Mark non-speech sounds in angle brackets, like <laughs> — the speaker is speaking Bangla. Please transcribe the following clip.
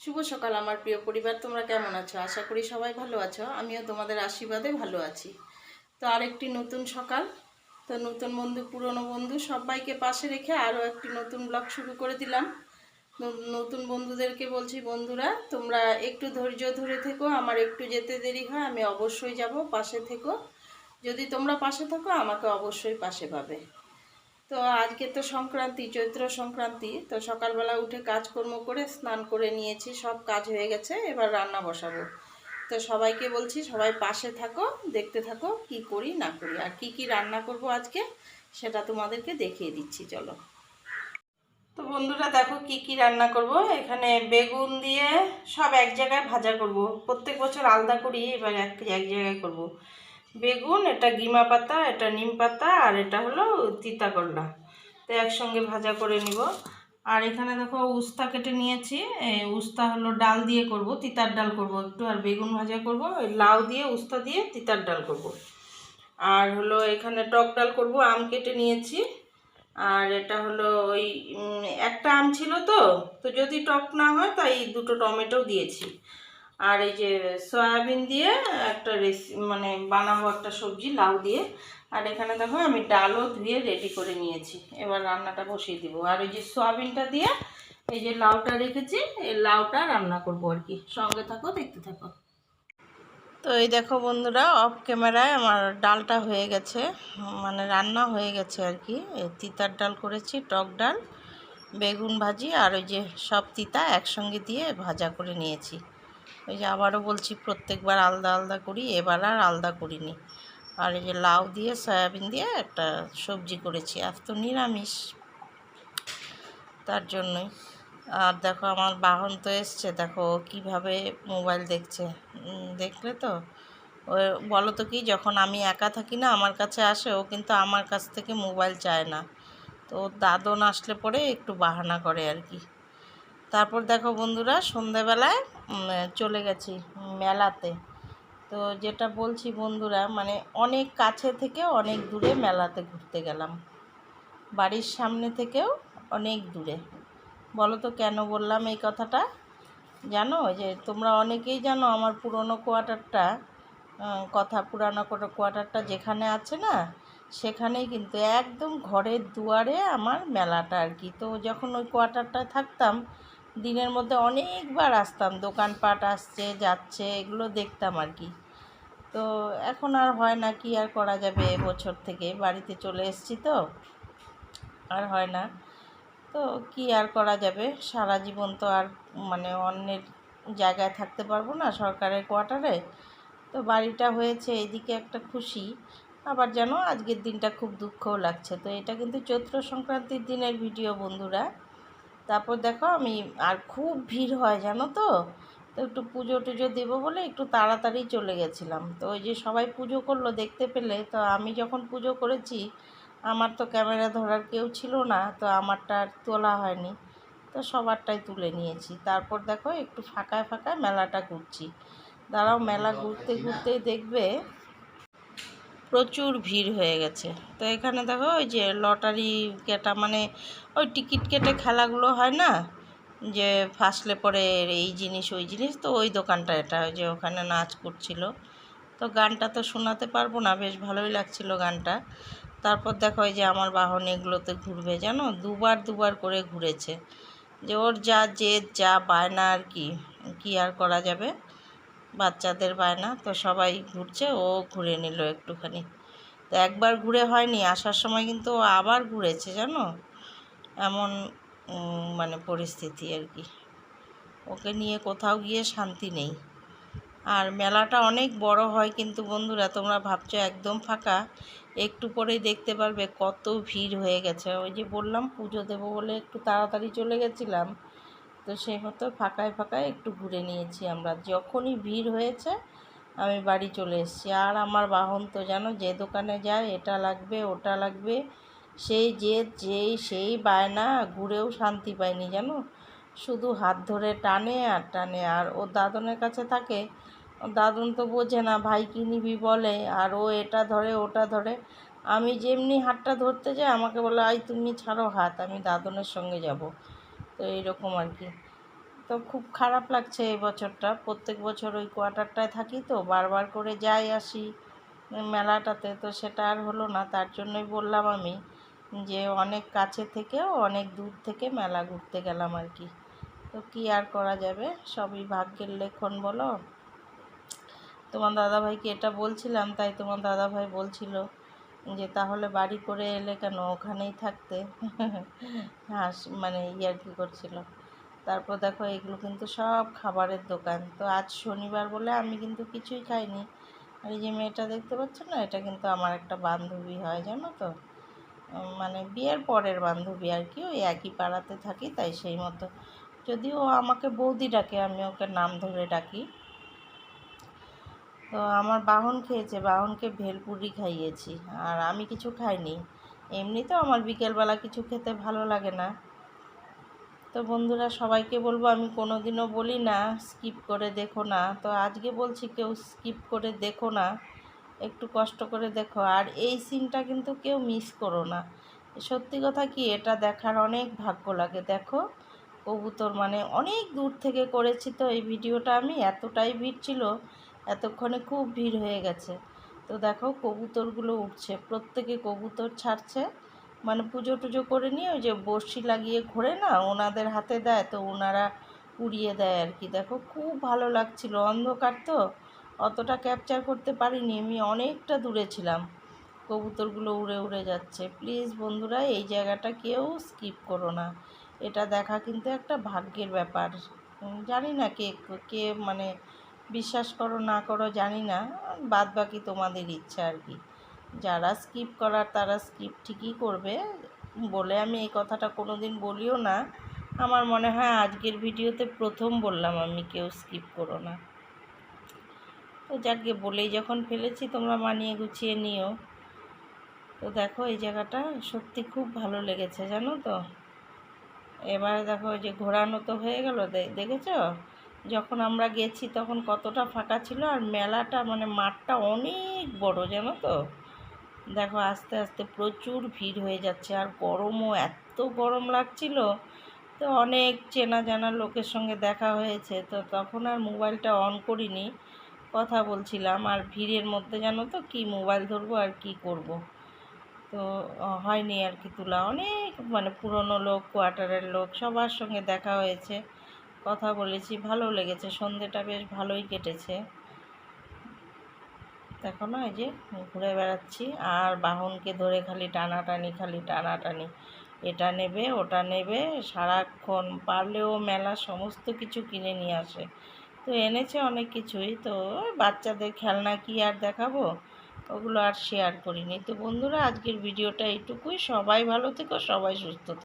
শুভ সকাল, আমার প্রিয় পরিবার, তোমরা কেমন আছো? আশা করি সবাই ভালো আছো, আমিও তোমাদের আশীর্বাদে ভালো আছি। তো আরেকটি নতুন সকাল, তো নতুন বন্ধু, পুরনো বন্ধু সবাইকে পাশে রেখে আরও একটি নতুন ব্লগ শুরু করে দিলাম। নতুন বন্ধুদেরকে বলছি, বন্ধুরা, তোমরা একটু ধৈর্য ধরে থেকো, আমার একটু যেতে দেরি হয়, আমি অবশ্যই যাব, পাশে থেকো। যদি তোমরা পাশে থাকো, আমাকে অবশ্যই পাশে পাবে। তো আজকে তো সংক্রান্তি, চৈত্র সংক্রান্তি, তো সকালবেলা উঠে কাজকর্ম করে স্নান করে নিয়েছি, সব কাজ হয়ে গেছে, এবার রান্না বসাবো। তো সবাইকে বলছি, সবাই পাশে থাকো, দেখতে থাকো, কি করি, না করি, আর কি কি রান্না করব আজকে, সেটা তোমাদেরকে দেখিয়ে দিচ্ছি, চলো। তো বন্ধুরা, দেখো কি কি রান্না করব, এখানে বেগুন দিয়ে সব এক জায়গায় ভাজা করব, প্রত্যেক বছর আলাদা করি, এবার এক এক জায়গায় করব। বেগুন, এটা গিমা পাতা, এটা নিম পাতা, আর এটা হলো তিতা করলা তো একসঙ্গে ভাজা করে নিব। আর এখানে দেখো উস্তা কেটে নিয়েছি। উস্তা হলো ডাল দিয়ে করব, তিতার ডাল করব একটু, আর বেগুন ভাজা করব লাউ দিয়ে, উস্তা দিয়ে তিতার ডাল করব। আর হলো এখানে টক ডাল করব, আম কেটে নিয়েছি। আর এটা হলো ওই একটা আম ছিল তো তো যদি টক না হয় তাই দুটো টমেটো দিয়েছি। আর এই যে সয়াবিন দিয়ে একটা রেসি মানে বানাবো একটা সবজি, লাউ দিয়ে। আর এখানে দেখো আমি ডালও ধুয়ে রেডি করে নিয়েছি। এবার রান্নাটা বসিয়ে দিব। আর ওই যে সয়াবিনটা দিয়ে এই যে লাউটা রেখেছি, এই লাউটা রান্না করব আর কি। সঙ্গে থাকো, দেখতে থাকো। তো এই দেখো বন্ধুরা অফ ক্যামেরায় আমার ডালটা হয়ে গেছে। মানে রান্না হয়ে গেছে আর কি। তিতার ডাল করেছি, টক ডাল, বেগুন ভাজি, আর ওই যে সব তিতা একসঙ্গে দিয়ে ভাজা করে নিয়েছি। ওই যে আবারও বলছি, প্রত্যেকবার আলাদা আলাদা করি, এবার আর আলাদা করিনি। আর এই যে লাউ দিয়ে সয়াবিন দিয়ে একটা সবজি করেছি আজ তো নিরামিষ। তার জন্যই। আর দেখো, আমার বাহন তো এসছে, দেখো কীভাবে মোবাইল দেখছে। দেখলে তো? ও বলো তো কি, যখন আমি একা থাকি না, আমার কাছে আসে, ও কিন্তু আমার কাছ থেকে মোবাইল চায় না। তো দাদন আসলে পরে একটু বাহানা করে আর কি। তারপর দেখো বন্ধুরা সন্ধেবেলায় চলে গেছি মেলাতে। তো যেটা বলছি বন্ধুরা মানে অনেক কাছে থেকে অনেক দূরে মেলাতে ঘুরতে গেলাম। বাড়ির সামনে থেকেও অনেক দূরে। বলো তো কেন বললাম এই কথাটা? জানো যে তোমরা অনেকেই জানো আমার পুরনো কোয়ার্টারটা কথা পুরানো কোটা- কোয়ার্টারটা যেখানে আছে না, সেখানেই কিন্তু একদম ঘরের দুয়ারে আমার মেলাটা আর কি। তো যখন ওই কোয়ার্টারটায় থাকতাম দিনের মধ্যে অনেকবার আসতাম, দোকানপাট আসছে, যাচ্ছে, এগুলো দেখতাম আর কি। তো এখন আর হয় না কি আর করা যাবে এবছর থেকে, বাড়িতে চলে এসেছি তো, আর হয় না। তো কি আর করা যাবে? সারা জীবন তো আর মানে অন্যের জায়গায় থাকতে পারব না, সরকারের কোয়ার্টারে। তো বাড়িটা হয়েছে, এদিকে একটা খুশি। আবার যেন আজকের দিনটা খুব দুঃখও লাগছে। তো এটা কিন্তু চৈত্র সংক্রান্তির দিনের ভিডিও বন্ধুরা। তারপর দেখো আমি আর খুব ভিড় হয় জানো তো? তো একটু পুজো টুজো দেবো বলে একটু তাড়াতাড়ি চলে গেছিলাম। তো ওই যে সবাই পুজো করল দেখতে পেলে তো আমি যখন পুজো করেছি আমার তো ক্যামেরা ধরার কেউ ছিল না তো আমারটা আর তোলা হয়নি। তো সবারটাই তুলে নিয়েছি। তারপর দেখো একটু ফাঁকায় ফাঁকায় মেলাটা ঘুরছি। দাঁড়াও মেলা ঘুরতে ঘুরতেই দেখবে প্রচুর ভিড় হয়ে গেছে। তো এখানে দেখো ওই যে লটারি কেটা মানে ওই টিকিট কেটে খেলাগুলো হয় না? যে ফাঁসলে পরে এই জিনিস, ওই জিনিস, তো ওই দোকানটা এটা, ওই যে ওখানে নাচ করছিল। তো গানটা তো শোনাতে পারব না, বেশ ভালোই লাগছিল গানটা। তারপর দেখো ওই যে আমার বাহন এগুলোতে ঘুরবে, জানো? দুবার দুবার করে ঘুরেছে। যে ওর যা জেদ, যা বায়না আর কি কি আর করা যাবে? বাচ্চাদের বায়না তো সবাই ঘুরছে, ও ঘুরে নিল একটুখানি। তো একবার ঘুরে হয়নি, আসার সময় কিন্তু আবার ঘুরেছে, জানো? এমন মানে পরিস্থিতি আর কি। ওকে নিয়ে কোথাও গিয়ে শান্তি নেই। আর মেলাটা অনেক বড় হয় কিন্তু বন্ধুরা, তোমরা ভাবছ একদম ফাঁকা। একটু পরেই দেখতে পারবে কত ভিড় হয়ে গেছে। ওই যে বললাম পুজো দেবো বলে একটু তাড়াতাড়ি চলে গেছিলাম। তো সেই মতো ফাঁকায় ফাঁকায় একটু ঘুরে নিয়েছি আমরা। যখনই ভিড় হয়েছে, আমি বাড়ি চলে এসেছি। আর আমার বাহন তো জানো, যে দোকানে যায় এটা লাগবে, ওটা লাগবে, সেই যে যেই সেই বায়না, ঘুরেও শান্তি পায়নি জানো। শুধু হাত ধরে টানে আর টানে। আর ও দাদনের কাছে থাকে, দাদন তো বোঝে না, ভাই কী নিবি বলে? আর ও এটা ধরে, ওটা ধরে। আমি যেমনি হাতটা ধরতে যাই, আমাকে বলে আই তুমি ছাড়ো হাত, আমি দাদনের সঙ্গে যাব। তো এইরকম আর কি। তো খুব খারাপ লাগছে এই বছরটা। প্রত্যেক বছর ওই কোয়ার্টারটায় থাকি তো, বারবার করে যাই আসি মেলাটাতে। তো সেটা আর হলো না, তার জন্যই বললাম আমি যে অনেক কাছে থেকেও, অনেক দূর থেকে মেলা ঘুরতে গেলাম আর কি। তো কী আর করা যাবে? সবই ভাগ্যের লেখন বলো। তোমার দাদাভাইকে এটা বলছিলাম? তাই তোমার দাদাভাই বলছিল যে তাহলে বাড়ি করে এলে কেন ওখানেই থাকতে? <laughs> হাস মানে ইয়ার কি করছিল? তারপর দেখো এগুলো কিন্তু সব খাবারের দোকান। তো আজ শনিবার বলে আমি কিন্তু কিছুই খাইনি। আর এই যে মেয়েটা দেখতে পাচ্ছ না, এটা কিন্তু আমার একটা বান্ধবী হয়, জানো তো? মানে বিয়ের পরের বান্ধবী আর কি, ওই একই পাড়াতে থাকি, তাই সেই মতো। যদিও আমাকে বৌদি ডাকে, আমি ওকে নাম ধরে ডাকি। তো আমার বাহন খেয়েছে, বাহনকে ভেলপুরি খাইয়েছি, আর আমি কিছু খাইনি। এমনিতেও আমার বিকেলবেলা কিছু খেতে ভালো লাগে না। তো বন্ধুরা, সবাইকে বলব, আমি কোনো দিনও বলি না, স্কিপ করে দেখো না। তো আজকে বলছি, কেউ স্কিপ করে দেখো না, একটু কষ্ট করে দেখো। আর এই সিনটা কিন্তু কেউ মিস করো না। সত্যি কথা কি, এটা দেখার অনেক ভাগ্য লাগে। দেখো, কবুতর মানে অনেক দূর থেকে করেছি তো এই ভিডিওটা আমি, এতটাই ভিড় ছিল এতক্ষণে খুব ভিড় হয়ে গেছে। তো দেখো কবুতরগুলো উঠছে। প্রত্যেকে কবুতর ছাড়ছে। মানে পুজো টুজো করে নিয়ে ওই যে বড়শি লাগিয়ে ঘোরে না, ওনাদের হাতে দেয়, তো ওনারা উড়িয়ে দেয় আর কি। দেখো খুব ভালো লাগছিল। অন্ধকার তো, অতটা ক্যাপচার করতে পারিনি। আমি অনেকটা দূরে ছিলাম। কবুতরগুলো উড়ে উড়ে যাচ্ছে। প্লিজ বন্ধুরা, এই জায়গাটা কেউ স্কিপ করো না। এটা দেখা কিন্তু একটা ভাগ্যের ব্যাপার। জানি না কে কে মানে বিশ্বাস করো না করো জানি না বাদ বাকি তোমাদের ইচ্ছা আর কি। যারা স্কিপ করার তারা স্কিপ ঠিকই করবে। বলে আমি এই কথাটা কোনো দিন বলিও না। আমার মনে হয় আজকের ভিডিওতে প্রথম বললাম আমি, কেউ স্কিপ করো না। তো যাকে বলেই যখন ফেলেছি, তোমরা মানিয়ে গুছিয়ে নিও। তো দেখো এই জায়গাটা সত্যি খুব ভালো লেগেছে, জানো তো? এবারে দেখো যে ঘোরানো তো হয়ে গেল দেখেছ? যখন আমরা গেছি তখন কতটা ফাঁকা ছিল আর মেলাটা মানে মাঠটা অনেক বড়, জানো তো? দেখো আস্তে আস্তে প্রচুর ভিড় হয়ে যাচ্ছে আর গরমও এত গরম লাগছিল তো অনেক চেনা জানা লোকের সঙ্গে দেখা হয়েছে। তো তখন আর মোবাইলটা অন করিনি, কথা বলছিলাম। আর ভিড়ের মধ্যে জানো তো কি মোবাইল ধরবো আর কি করব। তো হয়নি আর কি তোলা। অনেক মানে পুরনো লোক, কোয়ার্টারের লোক সবার সঙ্গে দেখা হয়েছে। কথা বলেছি, ভালো লেগেছে, সন্ধেটা বেশ ভালোই কেটেছে। দেখো না, এই যে ঘুরে বেড়াচ্ছি, আর বাহনকে ধরে খালি টানাটানি খালি টানাটানি। এটা নেবে, ওটা নেবে, সারাক্ষণ পারলেও মেলা সমস্ত কিছু কিনে নিয়ে আসে। তো এনেছে অনেক কিছুই, তো বাচ্চাদের খেলনা কি আর দেখাবো? ওগুলো আর শেয়ার করিনি। তো বন্ধুরা, আজকের ভিডিওটা এইটুকুই। সবাই ভালো থেকো, সবাই সুস্থ